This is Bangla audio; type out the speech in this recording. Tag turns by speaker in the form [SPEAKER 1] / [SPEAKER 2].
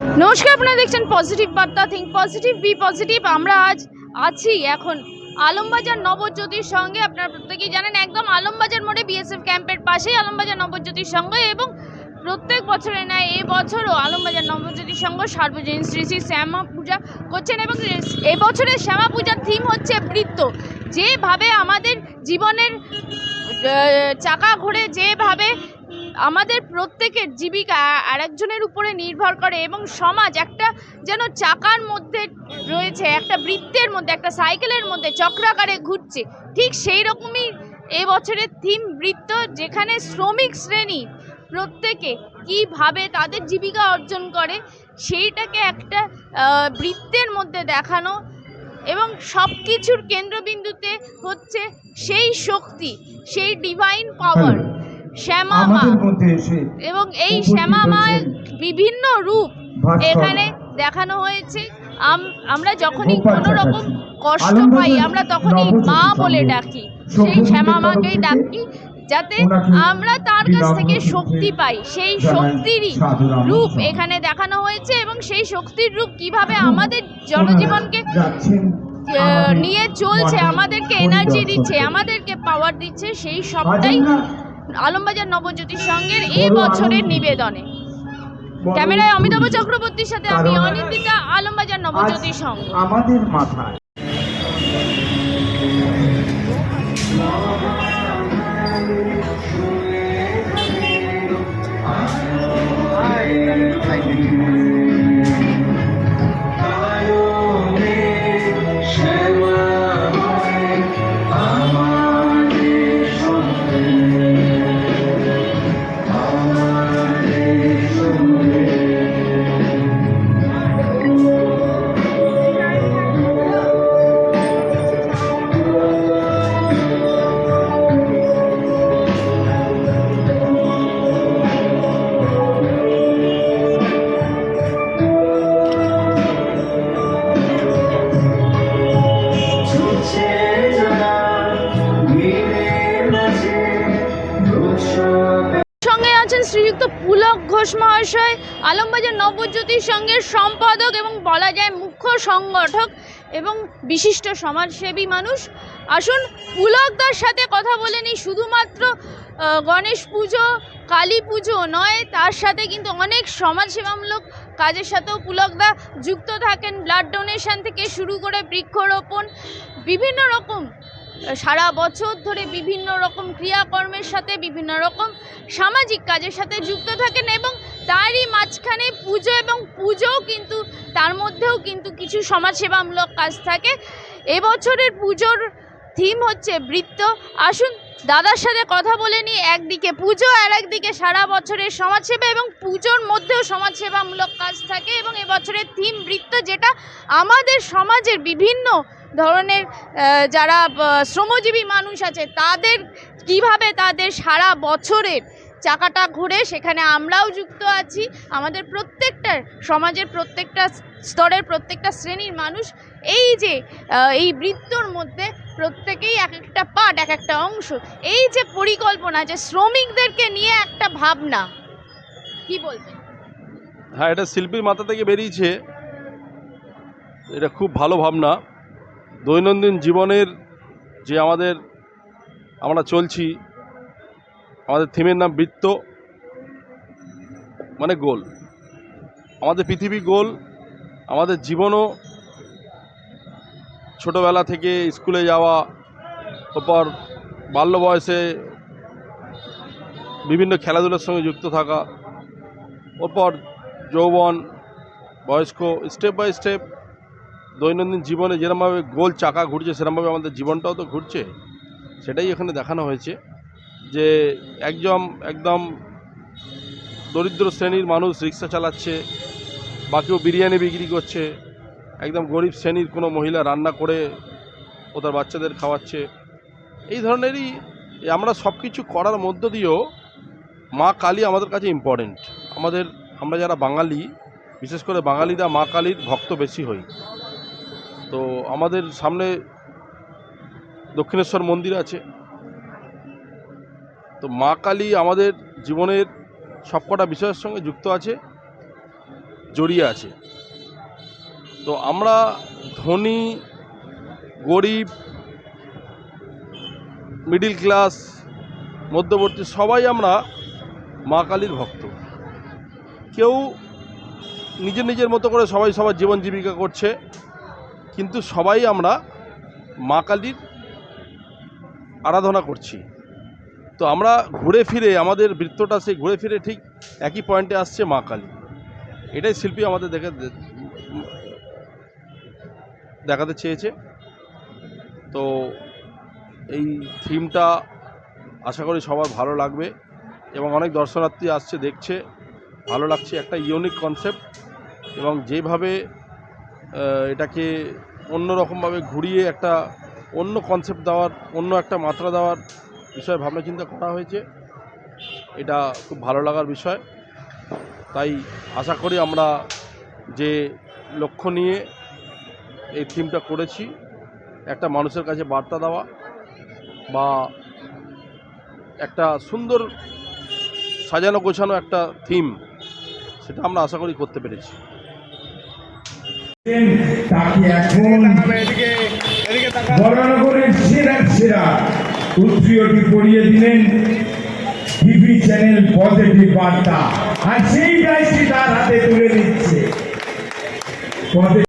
[SPEAKER 1] নমস্কার, আপনারা দেখছেন পজিটিভ বার্তা থিঙ্ক পজিটিভ বি পজিটিভ আমরা আজ আছি এখন আলমবাজার নবজ্যোতির সঙ্গে। আপনারা প্রত্যেকেই জানেন, একদম আলমবাজার মোড়ে বিএসএফ ক্যাম্পের পাশেই আলমবাজার নবজ্যোতির সঙ্গে এবং প্রত্যেক বছরে নেয় এই বছরও আলমবাজার নবজ্যোতির সঙ্গ সার্বজনীন শ্রী শ্রী শ্যামা পূজা করছেন এবং এই বছরের শ্যামা পূজার থিম হচ্ছে বৃত্ত। যেভাবে আমাদের জীবনের চাকা ঘুরে যেভাবে আমাদের প্রত্যেকের জীবিকা আরেকজনের উপরে নির্ভর করে এবং সমাজ একটা যেন চাকার মধ্যে রয়েছে, একটা বৃত্তের মধ্যে, একটা সাইকেলের মধ্যে চক্রাকারে ঘুরছে। ঠিক সেই রকমই এবছরের থিম বৃত্ত, যেখানে শ্রমিক শ্রেণি প্রত্যেকে কীভাবে তাদের জীবিকা অর্জন করে, সেইটাকে একটা বৃত্তের মধ্যে দেখানো এবং সব কিছুর কেন্দ্রবিন্দুতে হচ্ছে সেই শক্তি, সেই ডিভাইন পাওয়ার শ্যামা মা এবং এই শ্যামা মায়ের বিভিন্ন রূপ এখানে দেখানো হয়েছে। আম- আমরা যখনই কোনো রকম কষ্ট পাই আমরা তখনই মা বলে ডাকি সেই শ্যামা মাকেই ডাকি যাতে আমরা তার কাছ থেকে শক্তি পাই। সেই শক্তিরই রূপ এখানে দেখানো হয়েছে এবং সেই শক্তির রূপ কীভাবে আমাদের জনজীবনকে নিয়ে চলছে আমাদেরকে এনার্জি দিচ্ছে আমাদেরকে পাওয়ার দিচ্ছে সেই সবটাই আলমবাজার নবজ্যোতি সঙ্গের এই বছরের নিবেদনে ক্যামেরায় অমিতাভ চক্রবর্তীর সাথে আমি অনিন্দিতা আলমবাজার
[SPEAKER 2] নবজ্যোতি
[SPEAKER 1] নবজ্যোতির সঙ্গ
[SPEAKER 2] আমাদের মাথায়
[SPEAKER 1] সঙ্গে পুলক ঘোষ মহাশয়, আলমবাজার নবজ্যোতির সঙ্গের সম্পাদক এবং বলা যায় মুখ্য সংগঠক এবং বিশিষ্ট সমাজসেবী মানুষ। আসুন পুলকদার সাথে কথা বলে নিই। শুধুমাত্র গণেশ পুজো, কালী পুজো নয়, তার সাথে কিন্তু অনেক সমাজসেবামূলক কাজের সাথেও পুলকদা যুক্ত থাকেন। ব্লাড ডোনেশন থেকে শুরু করে বৃক্ষরোপণ, বিভিন্ন রকম সারা বছর ধরে বিভিন্ন রকম ক্রিয়াকর্মের সাথে, বিভিন্ন রকম সামাজিক কাজের সাথে যুক্ত থাকেন এবং তারই মাঝখানে পুজো এবং পুজোও কিন্তু, তার মধ্যেও কিন্তু কিছু সমাজসেবামূলক কাজ থাকে। এবছরের পুজোর থিম হচ্ছে বৃত্ত। আসুন, দাদার সাথে কথা বলে নিই একদিকে। পুজো আর একদিকে সারা বছরের সমাজসেবা এবং পুজোর মধ্যেও সমাজসেবামূলক কাজ থাকে এবং এবছরের থিম বৃত্ত, যেটা আমাদের সমাজের বিভিন্ন ধরনের যারা শ্রমজীবী মানুষ আছে, তাদের কীভাবে তাদের সারা বছরের চাকাটা ঘুরে সেখানে আমরাও যুক্ত আছি। আমাদের প্রত্যেকটা সমাজের প্রত্যেকটা স্তরের প্রত্যেকটা শ্রেণির মানুষ এই যে এই বৃত্তর মধ্যে প্রত্যেকেই এক একটা পার্ট এক একটা অংশ, এই যে পরিকল্পনা যে শ্রমিকদেরকে নিয়ে একটা ভাবনা, কি বলবেন?
[SPEAKER 3] হ্যাঁ এটা শিল্পীর মাথা থেকে বেরিয়েছে। এটা খুব ভালো ভাবনা। দৈনন্দিন জীবনের যে আমাদের, আমরা চলছি, আমাদের থিমের নাম বৃত্ত মানে গোল। আমাদের পৃথিবী গোল, আমাদের জীবনও ছোটোবেলা থেকে স্কুলে যাওয়া তারপর বাল্য বয়সে বিভিন্ন খেলাধুলার সঙ্গে যুক্ত থাকা ওরপর যৌবন, বয়স্ক স্টেপ বাই স্টেপ দৈনন্দিন জীবনে যেরমভাবে গোল চাকা ঘুরছে, সেরমভাবে আমাদের জীবনটাও তো ঘুরছে। সেটাই এখানে দেখানো হয়েছে যে একজন একদম দরিদ্র শ্রেণির মানুষ রিক্সা চালাচ্ছে বা কেউ বিরিয়ানি বিক্রি করছে, একদম গরিব শ্রেণির কোনো মহিলা রান্না করে ও তার বাচ্চাদের খাওয়াচ্ছে। এই ধরনেরই আমরা সব কিছু করার মধ্য দিয়েও মা কালী আমাদের কাছে ইম্পর্টেন্ট আমাদের, আমরা যারা বাঙালি, বিশেষ করে বাঙালিরা মা কালীর ভক্ত বেশি হই। তো আমাদের সামনে দক্ষিণেশ্বর মন্দির আছে। তো মা কালী আমাদের জীবনের সবকটা বিষয়ের সঙ্গে যুক্ত আছে, জড়িয়ে আছে। তো আমরা ধনী, গরিব মিডিল ক্লাস মধ্যবর্তী সবাই আমরা মা কালীর ভক্ত। কেউ নিজের নিজের মতো করে সবাই সবার জীবন জীবিকা করছে। কিন্তু সবাই আমরা মা কালীর আরাধনা করছি। তো আমরা ঘুরে ফিরে, আমাদের বৃত্তটা সেই ঘুরে ফিরে ঠিক একই পয়েন্টে আসছে মা কালী। এটাই শিল্পী আমাদের দেখে দেখাতে চেয়েছে। তো এই থিমটা আশা করি সবার ভালো লাগবে এবং অনেক দর্শনার্থী আসছে, দেখছে। ভালো লাগছে একটা ইউনিক কনসেপ্ট এবং যেভাবে এটাকে অন্যরকমভাবে ঘুরিয়ে একটা অন্য কনসেপ্ট দেওয়ার, অন্য একটা মাত্রা দেওয়ার বিষয়ে ভাবনা চিন্তা করা হয়েছে। এটা খুব ভালো লাগার বিষয়। তাই আশা করি আমরা যে লক্ষ্য নিয়ে এই থিমটা করেছি, একটা মানুষের কাছে বার্তা দেওয়া বা একটা সুন্দর সাজানো গোছানো একটা থিম, সেটা আমরা আশা করি করতে পেরেছি।
[SPEAKER 2] তাকে এখন বরানগরের সেরা সেরা উত্তরীয়টি পড়িয়ে দিলেন টিভি চ্যানেল পজিটিভ বার্তা। আর সেই প্রাইজটি তার হাতে তুলে দিচ্ছে